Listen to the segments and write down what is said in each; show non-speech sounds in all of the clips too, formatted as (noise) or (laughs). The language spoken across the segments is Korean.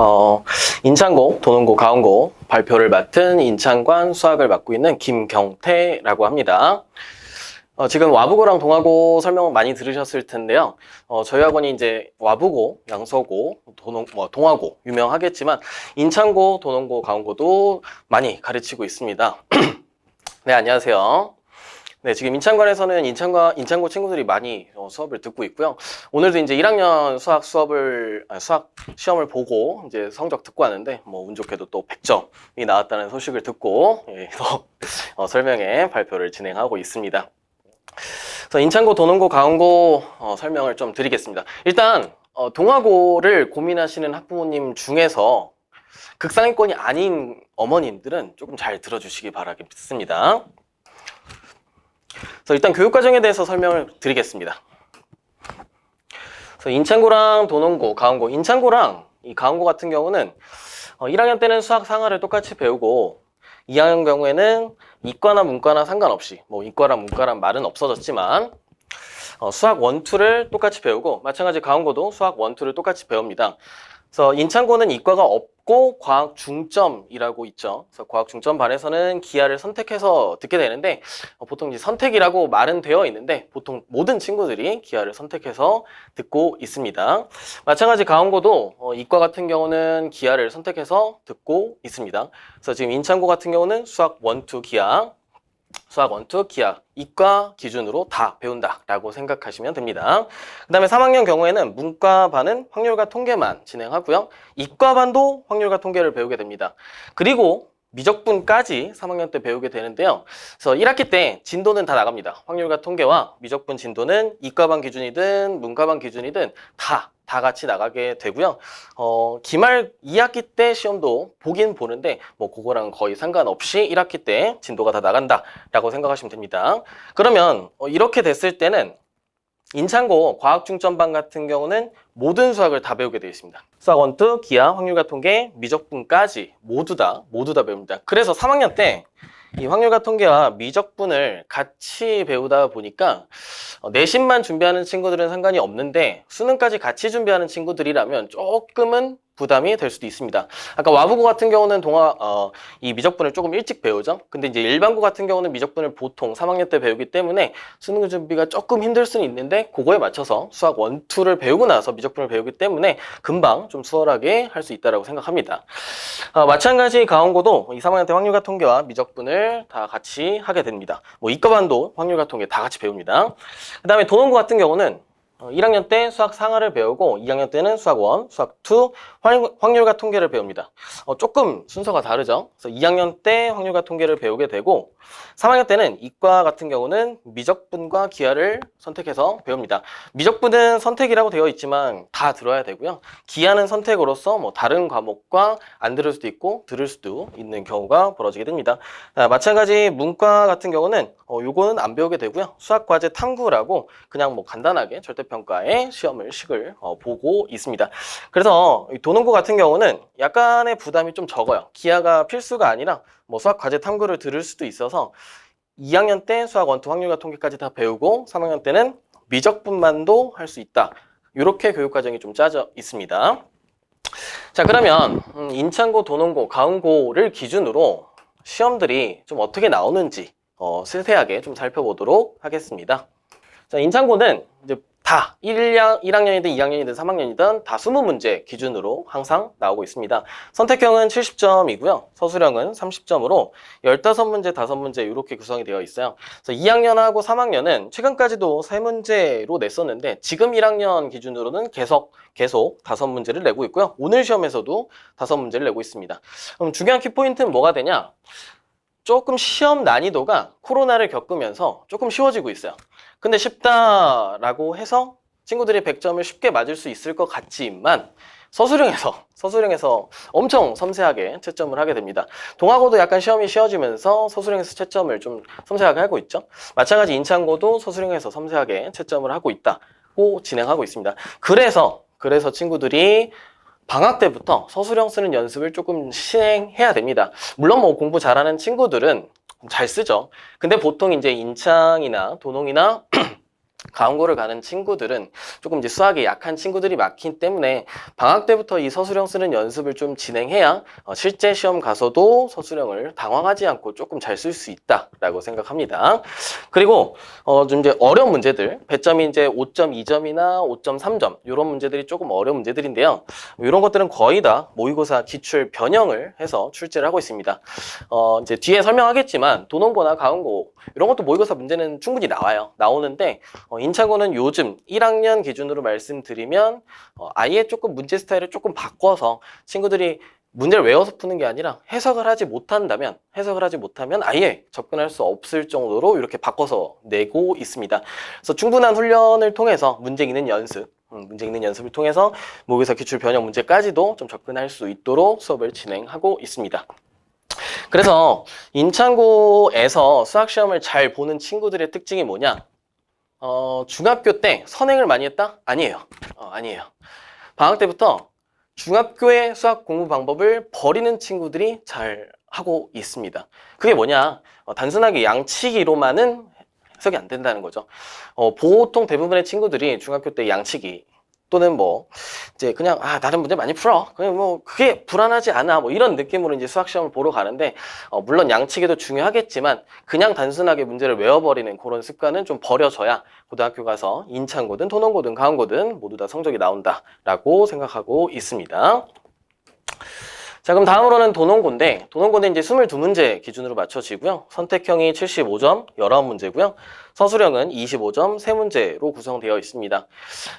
어, 인창고, 도농고, 가운고 발표를 맡은 인창관 수학을 맡고 있는 김경태라고 합니다. 어, 지금 와부고랑 동아고 설명 많이 들으셨을 텐데요. 어, 저희 학원이 이제 와부고, 양서고, 도농, 뭐, 동아고 유명하겠지만 인창고, 도농고, 가운고도 많이 가르치고 있습니다. (clears throat) 네, 안녕하세요. 네, 지금 인창관에서는 인창과, 인창고 친구들이 많이 어, 수업을 듣고 있고요. 오늘도 이제 1학년 수학 수업을, 아, 수학 시험을 보고 이제 성적 듣고 왔는데, 뭐, 운 좋게도 또 100점이 나왔다는 소식을 듣고, 예, 또, 어, 설명회 발표를 진행하고 있습니다. 그래서 인창고, 도농고, 가운고 어, 설명을 좀 드리겠습니다. 일단, 어, 동아고를 고민하시는 학부모님 중에서 극상위권이 아닌 어머님들은 조금 잘 들어주시기 바라겠습니다. 그래서 일단 교육과정에 대해서 설명을 드리겠습니다. 그래서 인창고랑 도농고, 가운고, 인창고랑 이 가운고 같은 경우는 어, 1학년 때는 수학 상하를 똑같이 배우고 2학년 경우에는 이과나 문과나 상관없이 뭐 이과랑 문과란 말은 없어졌지만 어, 수학 원투를 똑같이 배우고 마찬가지 가운고도 수학 원투를 똑같이 배웁니다. 그래서 인창고는 이과가 없고 과학 중점이라고 있죠. 그래서 과학 중점 반에서는 기하를 선택해서 듣게 되는데 어, 보통 이제 선택이라고 말은 되어 있는데 보통 모든 친구들이 기하를 선택해서 듣고 있습니다. 마찬가지 가운고도 어, 이과 같은 경우는 기하를 선택해서 듣고 있습니다. 그래서 지금 인창고 같은 경우는 수학 원투 기하 수학 원투 기하 이과 기준으로 다 배운다라고 생각하시면 됩니다. 그 다음에 3학년 경우에는 문과 반은 확률과 통계만 진행하고요. 이과 반도 확률과 통계를 배우게 됩니다. 그리고 미적분까지 3학년 때 배우게 되는데요. 그래서 1학기 때 진도는 다 나갑니다. 확률과 통계와 미적분 진도는 이과반 기준이든 문과반 기준이든 다, 다 같이 나가게 되고요. 어, 기말 2학기 때 시험도 보긴 보는데 뭐 그거랑 거의 상관없이 1학기 때 진도가 다 나간다라고 생각하시면 됩니다. 그러면 어, 이렇게 됐을 때는 인창고 과학중점반 같은 경우는 모든 수학을 다 배우게 되어 있습니다. 수학 원투, 기하, 확률과 통계, 미적분까지 모두 다 모두 다 배웁니다. 그래서 3학년 때 이 확률과 통계와 미적분을 같이 배우다 보니까 어, 내신만 준비하는 친구들은 상관이 없는데 수능까지 같이 준비하는 친구들이라면 조금은 부담이 될 수도 있습니다. 아까 와부고 같은 경우는 동화 어, 이 미적분을 조금 일찍 배우죠. 근데 이제 일반고 같은 경우는 미적분을 보통 3학년 때 배우기 때문에 수능 준비가 조금 힘들 수는 있는데 그거에 맞춰서 수학 원투를 배우고 나서 미적분을 배우기 때문에 금방 좀 수월하게 할 수 있다라고 생각합니다. 어, 마찬가지 가운고도 이 3학년 때 확률과 통계와 미적분을 다 같이 하게 됩니다. 뭐 이과반도 확률과 통계 다 같이 배웁니다. 그 다음에 도농고 같은 경우는 어, 1학년 때 수학 상하를 배우고 2학년 때는 수학 1, 수학 2, 확- 확률과 통계를 배웁니다. 어, 조금 순서가 다르죠. 그래서 2학년 때 확률과 통계를 배우게 되고 3학년 때는 이과 같은 경우는 미적분과 기하를 선택해서 배웁니다. 미적분은 선택이라고 되어 있지만 다 들어야 되고요. 기하는 선택으로서 뭐 다른 과목과 안 들을 수도 있고 들을 수도 있는 경우가 벌어지게 됩니다. 아, 마찬가지 문과 같은 경우는 어, 요거는 안 배우게 되고요. 수학 과제 탐구라고 그냥 뭐 간단하게 절대 평가의 시험을 식을 어, 보고 있습니다. 그래서 이 도농고 같은 경우는 약간의 부담이 좀 적어요. 기하가 필수가 아니라 뭐 수학 과제 탐구를 들을 수도 있어서 2학년 때 수학 원투 확률과 통계까지 다 배우고 3학년 때는 미적분만도 할 수 있다. 이렇게 교육 과정이 좀 짜져 있습니다. 자 그러면 음, 인창고, 도농고, 가운고를 기준으로 시험들이 좀 어떻게 나오는지 어, 세세하게 좀 살펴보도록 하겠습니다. 자, 인창고는 이제 다 1학, 1학년이든 2학년이든 3학년이든 다 20문제 기준으로 항상 나오고 있습니다. 선택형은 70점이고요. 서술형은 30점으로 15문제, 5문제 이렇게 구성이 되어 있어요. 그래서 2학년하고 3학년은 최근까지도 3문제로 냈었는데 지금 1학년 기준으로는 계속 계속 5문제를 내고 있고요. 오늘 시험에서도 5문제를 내고 있습니다. 그럼 중요한 키포인트는 뭐가 되냐? 조금 시험 난이도가 코로나를 겪으면서 조금 쉬워지고 있어요. 근데 쉽다라고 해서 친구들이 100점을 쉽게 맞을 수 있을 것 같지만 서술형에서 (laughs) 서술형에서 엄청 섬세하게 채점을 하게 됩니다. 동아고도 약간 시험이 쉬워지면서 서술형에서 채점을 좀 섬세하게 하고 있죠. 마찬가지 인창고도 서술형에서 섬세하게 채점을 하고 있다고 진행하고 있습니다. 그래서 그래서 친구들이 방학 때부터 서술형 쓰는 연습을 조금 시행해야 됩니다. 물론 뭐 공부 잘하는 친구들은 잘 쓰죠. 근데 보통 이제 인창이나 도농이나 (clears throat) 강원고를 가는 친구들은 조금 이제 수학에 약한 친구들이 많기 때문에 방학 때부터 이 서술형 쓰는 연습을 좀 진행해야 어, 실제 시험 가서도 서술형을 당황하지 않고 조금 잘 쓸 수 있다라고 생각합니다. 그리고 어, 좀 이제 어려운 문제들, 배점이 이제 5.2점이나 5.3점 이런 문제들이 조금 어려운 문제들인데요. 이런 것들은 거의 다 모의고사 기출 변형을 해서 출제를 하고 있습니다. 어, 이제 뒤에 설명하겠지만 도농고나 가운고 이런 것도 모의고사 문제는 충분히 나와요. 나오는데 어, 인차고는 요즘 1학년 기준으로 말씀드리면 어, 아예 조금 문제 스타일을 조금 바꿔서 친구들이 문제를 외워서 푸는 게 아니라 해석을 하지 못한다면 해석을 하지 못하면 아예 접근할 수 없을 정도로 이렇게 바꿔서 내고 있습니다. 그래서 충분한 훈련을 통해서 문제 읽는 연습 음, 문제 읽는 연습을 통해서 모의고사 기출 변형 문제까지도 좀 접근할 수 있도록 수업을 진행하고 있습니다. 그래서 인창고에서 수학 시험을 잘 보는 친구들의 특징이 뭐냐? 어, 중학교 때 선행을 많이 했다? 아니에요. 어, 아니에요. 방학 때부터 중학교의 수학 공부 방법을 버리는 친구들이 잘 하고 있습니다. 그게 뭐냐? 어, 단순하게 양치기로만은 해석이 안 된다는 거죠. 어, 보통 대부분의 친구들이 중학교 때 양치기 또는 뭐 이제 그냥 아 나름 문제 많이 풀어 그냥 뭐 그게 불안하지 않아 뭐 이런 느낌으로 이제 수학 시험을 보러 가는데 어, 물론 양치기도 중요하겠지만 그냥 단순하게 문제를 외워버리는 그런 습관은 좀 버려져야 고등학교 가서 인창고든 토농고든 가운고든 모두 다 성적이 나온다라고 생각하고 있습니다. 자 그럼 다음으로는 도농고인데 도농고는 이제 22문제 기준으로 맞춰지고요. 선택형이 75점 19문제고요. 서술형은 25점 3문제로 구성되어 있습니다.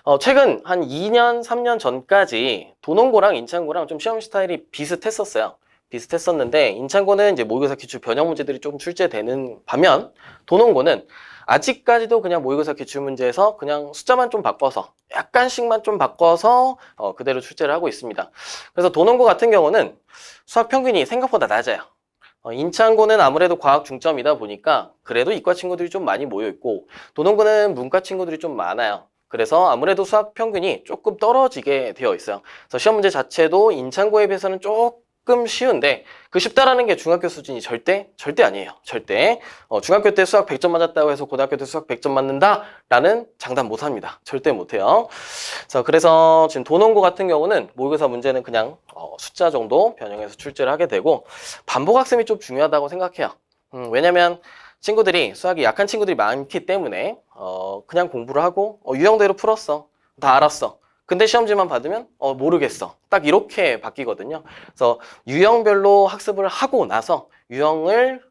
어, 최근 한 2년, 3년 전까지 도농고랑 인창고랑 좀 시험 스타일이 비슷했었어요. 비슷했었는데 인창고는 이제 모의고사 기출 변형 문제들이 조금 출제되는 반면 도농고는 아직까지도 그냥 모의고사 기출 문제에서 그냥 숫자만 좀 바꿔서 약간씩만 좀 바꿔서 어, 그대로 출제를 하고 있습니다. 그래서 도농고 같은 경우는 수학 평균이 생각보다 낮아요. 어, 인창고는 아무래도 과학 중점이다 보니까 그래도 이과 친구들이 좀 많이 모여 있고 도농고는 문과 친구들이 좀 많아요. 그래서 아무래도 수학 평균이 조금 떨어지게 되어 있어요. 그래서 시험 문제 자체도 인창고에 비해서는 조금 쉬운데 그 쉽다라는 게 중학교 수준이 절대 절대 아니에요. 절대 어, 중학교 때 수학 100점 맞았다고 해서 고등학교 때 수학 100점 맞는다라는 장담 못합니다. 절대 못해요. 자, 그래서 지금 도농고 같은 경우는 모의고사 문제는 그냥 어, 숫자 정도 변형해서 출제를 하게 되고 반복 학습이 좀 중요하다고 생각해요. 음, 왜냐면 친구들이 수학이 약한 친구들이 많기 때문에 어, 그냥 공부를 하고 어, 유형대로 풀었어. 다 알았어. 근데 시험지만 받으면 어, 모르겠어. 딱 이렇게 바뀌거든요. 그래서 유형별로 학습을 하고 나서 유형을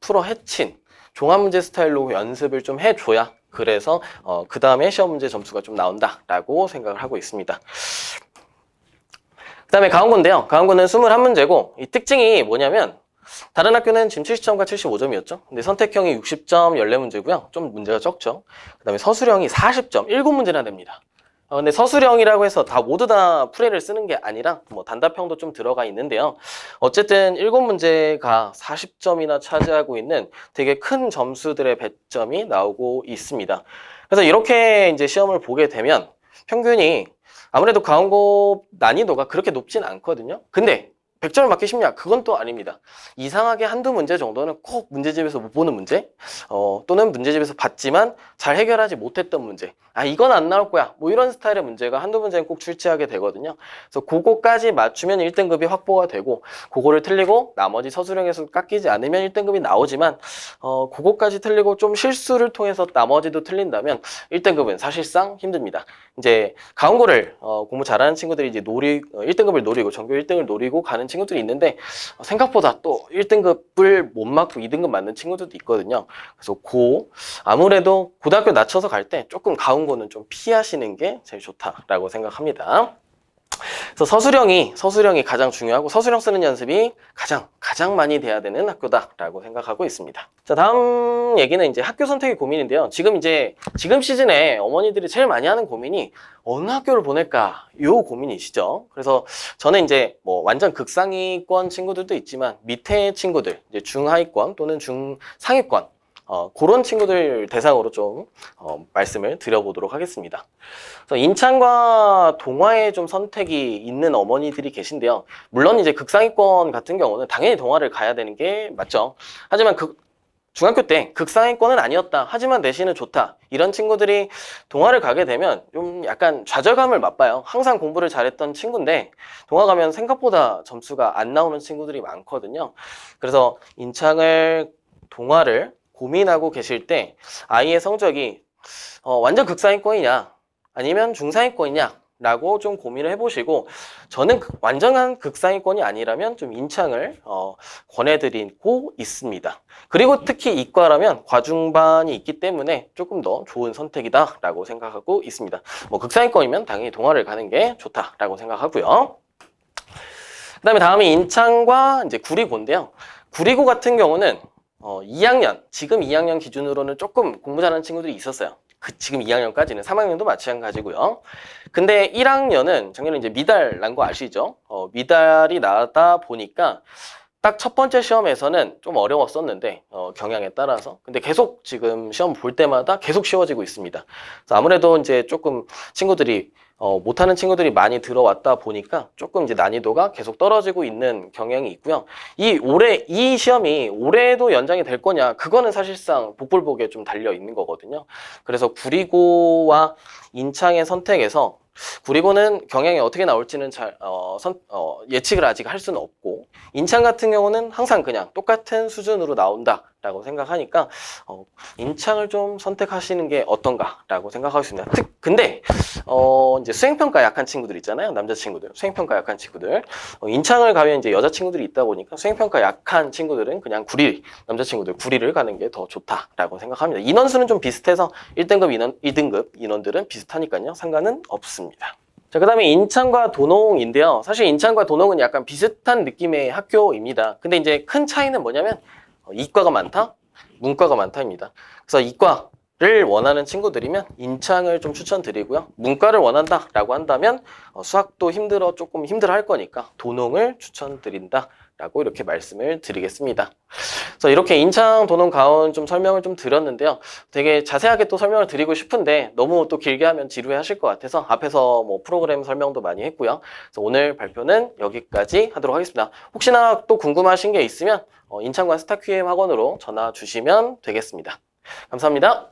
풀어 해친 종합 문제 스타일로 연습을 좀 해줘야 그래서 어, 그 다음에 시험 문제 점수가 좀 나온다라고 생각을 하고 있습니다. 그 다음에 가운고인데요. 가운고는 21문제고 이 특징이 뭐냐면 다른 학교는 지금 70점과 75점이었죠. 근데 선택형이 60점 14문제고요. 좀 문제가 적죠. 그 다음에 서술형이 40점 7문제나 됩니다. 어, 근데 서술형이라고 해서 다 모두 다 풀이를 쓰는 게 아니라 뭐 단답형도 좀 들어가 있는데요. 어쨌든 7문제가 40점이나 차지하고 있는 되게 큰 점수들의 배점이 나오고 있습니다. 그래서 이렇게 이제 시험을 보게 되면 평균이 아무래도 가운고 난이도가 그렇게 높진 않거든요. 근데 100점을 맞기 쉽냐? 그건 또 아닙니다. 이상하게 한두 문제 정도는 꼭 문제집에서 못 보는 문제, 어, 또는 문제집에서 봤지만 잘 해결하지 못했던 문제. 아, 이건 안 나올 거야. 뭐 이런 스타일의 문제가 한두 문제는 꼭 출제하게 되거든요. 그래서 그거까지 맞추면 1등급이 확보가 되고, 그거를 틀리고 나머지 서술형에서 깎이지 않으면 1등급이 나오지만, 어, 그거까지 틀리고 좀 실수를 통해서 나머지도 틀린다면 1등급은 사실상 힘듭니다. 이제 가운고를 어, 공부 잘하는 친구들이 이제 노리 어, 1등급을 노리고 전교 1등을 노리고 가는 친구들이 있는데 어, 생각보다 또 1등급을 못 맞고 2등급 맞는 친구들도 있거든요. 그래서 고 아무래도 고등학교 낮춰서 갈 때 조금 가운고는 좀 피하시는 게 제일 좋다라고 생각합니다. 그래서 서술형이 서술형이 가장 중요하고 서술형 쓰는 연습이 가장 가장 많이 돼야 되는 학교다라고 생각하고 있습니다. 자 다음 얘기는 이제 학교 선택의 고민인데요. 지금 이제 지금 시즌에 어머니들이 제일 많이 하는 고민이 어느 학교를 보낼까 요 고민이시죠. 그래서 저는 이제 뭐 완전 극상위권 친구들도 있지만 밑에 친구들 이제 중하위권 또는 중상위권 어, 그런 친구들 대상으로 좀 어, 말씀을 드려보도록 하겠습니다. 그래서 인창과 동화에 좀 선택이 있는 어머니들이 계신데요. 물론 이제 극상위권 같은 경우는 당연히 동화를 가야 되는 게 맞죠. 하지만 그 중학교 때 극상위권은 아니었다. 하지만 내신은 좋다. 이런 친구들이 동아를 가게 되면 좀 약간 좌절감을 맛봐요. 항상 공부를 잘했던 친구인데 동아 가면 생각보다 점수가 안 나오는 친구들이 많거든요. 그래서 인창을 동아를 고민하고 계실 때 아이의 성적이 어, 완전 극상위권이냐 아니면 중상위권이냐 라고 좀 고민을 해보시고 저는 그- 완전한 극상위권이 아니라면 좀 인창을 어, 권해드리고 있습니다. 그리고 특히 이과라면 과중반이 있기 때문에 조금 더 좋은 선택이다라고 생각하고 있습니다. 뭐 극상위권이면 당연히 동아를 가는 게 좋다라고 생각하고요. 그다음에 다음이 인창과 이제 구리고인데요. 구리고 같은 경우는 어, 2학년 지금 2학년 기준으로는 조금 공부 잘하는 친구들이 있었어요. 그 지금 2학년까지는 3학년도 마찬가지고요. 근데 1학년은 작년에 이제 미달 난 거 아시죠? 어, 미달이 나다 보니까 딱 첫 번째 시험에서는 좀 어려웠었는데 어, 경향에 따라서 근데 계속 지금 시험 볼 때마다 계속 쉬워지고 있습니다. 그래서 아무래도 이제 조금 친구들이 어, 못하는 친구들이 많이 들어왔다 보니까 조금 이제 난이도가 계속 떨어지고 있는 경향이 있고요. 이 올해 이 시험이 올해도 연장이 될 거냐 그거는 사실상 복불복에 좀 달려 있는 거거든요. 그래서 구리고와 인창의 선택에서 구리고는 경향이 어떻게 나올지는 잘 어, 선- 어, 예측을 아직 할 수는 없고 인창 같은 경우는 항상 그냥 똑같은 수준으로 나온다라고 생각하니까 어, 인창을 좀 선택하시는 게 어떤가라고 생각하고 있습니다. 특 근데 어, 이제 수행평가 약한 친구들 있잖아요. 남자친구들. 수행평가 약한 친구들. 어, 인창을 가면 이제 여자친구들이 있다 보니까 수행평가 약한 친구들은 그냥 구리, 남자친구들 구리를 가는 게 더 좋다라고 생각합니다. 인원수는 좀 비슷해서 1등급 인원, 2등급 인원들은 비슷하니까요. 상관은 없습니다. 자, 그 다음에 인창과 도농인데요. 사실 인창과 도농은 약간 비슷한 느낌의 학교입니다. 근데 이제 큰 차이는 뭐냐면 어, 이과가 많다, 문과가 많다입니다. 그래서 이과를 원하는 친구들이면 인창을 좀 추천드리고요. 문과를 원한다라고 한다면 어, 수학도 힘들어 조금 힘들어 할 거니까 도농을 추천드린다라고 이렇게 말씀을 드리겠습니다. 그래서 이렇게 인창 도농 가운 좀 설명을 좀 드렸는데요. 되게 자세하게 또 설명을 드리고 싶은데 너무 또 길게 하면 지루해 하실 것 같아서 앞에서 뭐 프로그램 설명도 많이 했고요. 그래서 오늘 발표는 여기까지 하도록 하겠습니다. 혹시나 또 궁금하신 게 있으면 어, 인창관 스타 QM 학원으로 전화 주시면 되겠습니다. 감사합니다.